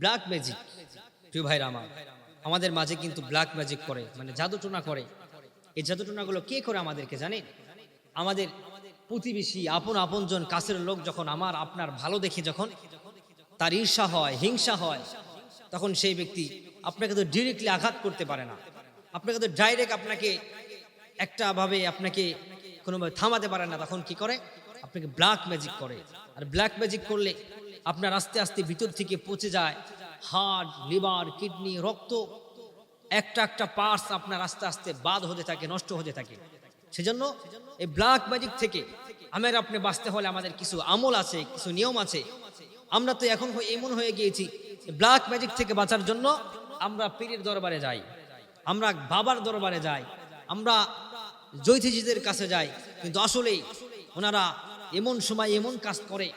Black magic প্রিয় ভাইরা আমার, আমাদের মাঝে কিন্তু ব্ল্যাক ম্যাজিক করে মানে জাদুটোনা করে। এই জাদুটোনাগুলো কে করে আমাদেরকে জানেন আমাদের প্রতিবেশী, আপন আপনজন, কাছের লোক যখন আমার, আপনার ভালো দেখে যখন তার ঈর্ষা হয়, হিংসা হয়, তখন সেই ব্যক্তি আপনাকে তো ডিরেক্টলি আঘাত করতে পারে না। আপনাকে তো ডাইরেক্ট আপনাকে একটা ভাবে আপনাকে কোনোভাবে থামাতে পারে না। তখন কি করে? আপনাকে ব্ল্যাক ম্যাজিক করে। আর ব্ল্যাক ম্যাজিক করলে আপনার আস্তে আস্তে ভিতর থেকে পচে যায়। হার্ট লিভার, কিডনি, রক্ত, একটা একটা পার্টস আপনার আস্তে আস্তে বাদ হতে থাকে, নষ্ট হতে থাকে। সেজন্য এই ব্ল্যাক ম্যাজিক থেকে আমের আপনি বাঁচতে হলে আমাদের কিছু আমল আছে, কিছু নিয়ম আছে। আমরা তো এখন এমন হয়ে গিয়েছি ব্ল্যাক ম্যাজিক থেকে বাঁচার জন্য আমরা পীরের দরবারে যাই। আমরা বাবার দরবারে যাই। আমরা জ্যোতিষীদের কাছে যাই। কিন্তু আসলেই ওনারা এমন সময় এমন কাজ করে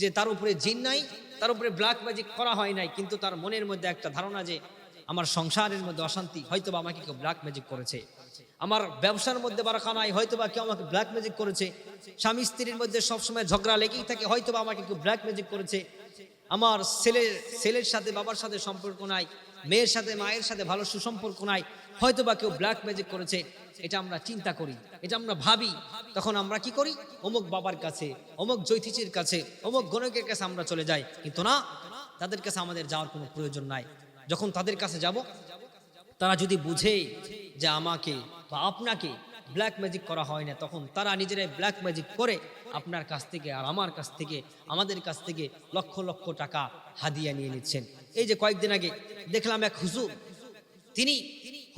যে তার উপরে জিন নাই, তার উপরে ব্ল্যাক ম্যাজিক করা হয় নাই, কিন্তু তার মনের মধ্যে একটা ধারণা যে আমার সংসারের মধ্যে অশান্তি হয়তো বা আমাকে কেউ ব্ল্যাক ম্যাজিক করেছে। আমার ব্যবসার মধ্যে বারাকা নাই হয়তো বা কেউ আমাকে ব্ল্যাক ম্যাজিক করেছে। স্বামী স্ত্রীর মধ্যে সবসময় ঝগড়া লেগেই থাকে হয়তো বা আমাকে কেউ ব্ল্যাক ম্যাজিক করেছে। আমার ছেলের ছেলের সাথে, বাবার সাথে সম্পর্ক নাই, মেয়ের সাথে, মায়ের সাথে ভালো সুসম্পর্ক নাই হয়তো বা কেউ ব্ল্যাক ম্যাজিক করেছে। এটা আমরা চিন্তা করি, এটা আমরা ভাবি। তখন আমরা কি করি? অমুক বাবার কাছে, অমুক জ্যোতিষীর কাছে, অমুক গণকের কাছে আমরা চলে যাই। কিন্তু না, তাদের কাছে আমাদের যাওয়ার কোনো প্রয়োজন নাই। যখন তাদের কাছে যাব, তারা যদি বুঝে যে আমাকে বা আপনাকে ব্ল্যাক ম্যাজিক করা হয় না, তখন তারা নিজেরাই ব্ল্যাক ম্যাজিক করে আপনার কাছ থেকে আর আমার কাছ থেকে, আমাদের কাছ থেকে লক্ষ লক্ষ টাকা হাদিয়া নিয়ে নিচ্ছেন। এই যে কয়েকদিন আগে দেখলাম এক হুজুর, তিনি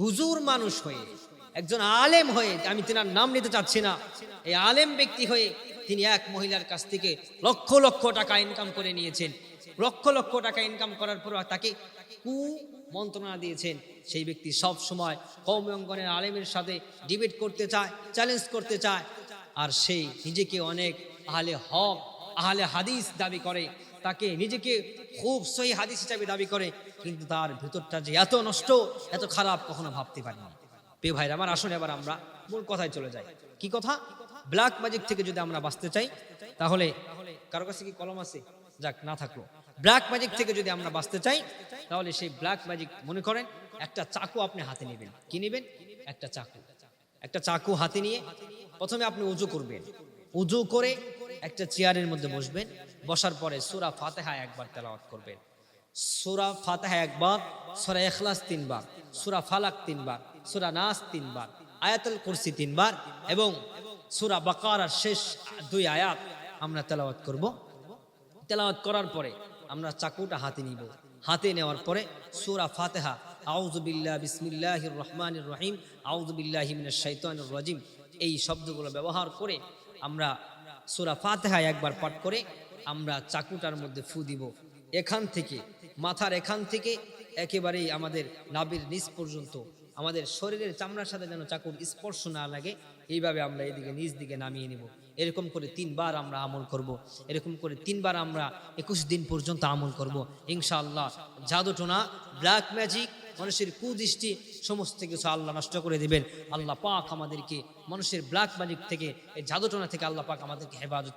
হুজুর মানুষ হয়ে একজন আলেম হয়ে আমি তেনার নাম নিতে চাচ্ছি না। এই আলেম ব্যক্তি হয়ে তিনি এক মহিলার কাছ থেকে লক্ষ লক্ষ টাকা ইনকাম করে নিয়েছেন। লক্ষ লক্ষ টাকা ইনকাম করার পর তাকে কু মন্ত্রণা দিয়েছেন। সেই ব্যক্তি সব সময় কৌম অঙ্গনের আলেমের সাথে ডিবেট করতে চায় চ্যালেঞ্জ করতে চায়। আর সেই নিজেকে অনেক আহলে হক, আহলে হাদিস দাবি করে। তাকে নিজেকে খুব সহি হাদিস হিসাবে দাবি করে। কিন্তু তার ভিতরটা যে এত নষ্ট, এত খারাপ কখনো ভাবতে পারিনি। প্রিয় ভাইরা, আমার আসলে এবার আমরা মূল কথায় চলে যাই। কি কথা? ব্ল্যাক ম্যাজিক থেকে যদি আমরা বাঁচতে চাই, তাহলে কারও কাছে কি কলম আছে? যাক, না থাকল। ব্ল্যাক ম্যাজিক থেকে যদি আমরা বাঁচতে চাই, তাহলে সেই ব্ল্যাক ম্যাজিক মনে করেন, একটা চাকু আপনি হাতে নেবেন। কি নেবেন? একটা চাকু। একটা চাকু হাতে নিয়ে প্রথমে আপনি উজু করবেন। উজু করে একটা চেয়ারের মধ্যে বসবেন। বসার পরে সুরা ফাতেহা একবার তেলাওয়াত করবেন। সুরা ফাতেহা একবার, সুরা এখলাস তিনবার, সুরা ফালাক তিনবার। সুরা নাস তিনবার, আয়াতুল কুরসি তিনবার এবং সুরা বাকারার শেষ দুই আয়াত আমরা তেলাওয়াত করব। তেলাওয়াত করার পরে আমরা চাকুটা হাতে নিব। হাতে নেওয়ার পরে সুরা ফাতেহা আউজুবিল্লাহ বিসমিল্লাহির রহমানির রহিম আউজুবিল্লাহ মিনাশ শাইতানির রাজিম, এই শব্দগুলো ব্যবহার করে আমরা সুরা ফাতেহা একবার পাঠ করে আমরা চাকুটার মধ্যে ফু দিব। এখান থেকে, মাথার এখান থেকে একেবারেই আমাদের নাবির নিচ পর্যন্ত আমাদের শরীরের চামড়ার সাথে যেন চাকুর স্পর্শ না লাগে, এইভাবে আমরা এদিকে নিচ দিকে নামিয়ে নেব এরকম করে তিনবার আমরা আমল করব। এরকম করে তিনবার আমরা একুশ দিন পর্যন্ত আমল করব। ইনশাআল্লাহ জাদুটোনা, ব্ল্যাক ম্যাজিক, মানুষের কুদৃষ্টি, সমস্ত কিছু আল্লাহ নষ্ট করে দেবেন আল্লাহ পাক আমাদেরকে, মানুষের ব্ল্যাক ম্যাজিক থেকে, এই জাদুটোনা থেকে আল্লাহ পাক আমাদেরকে হেফাজত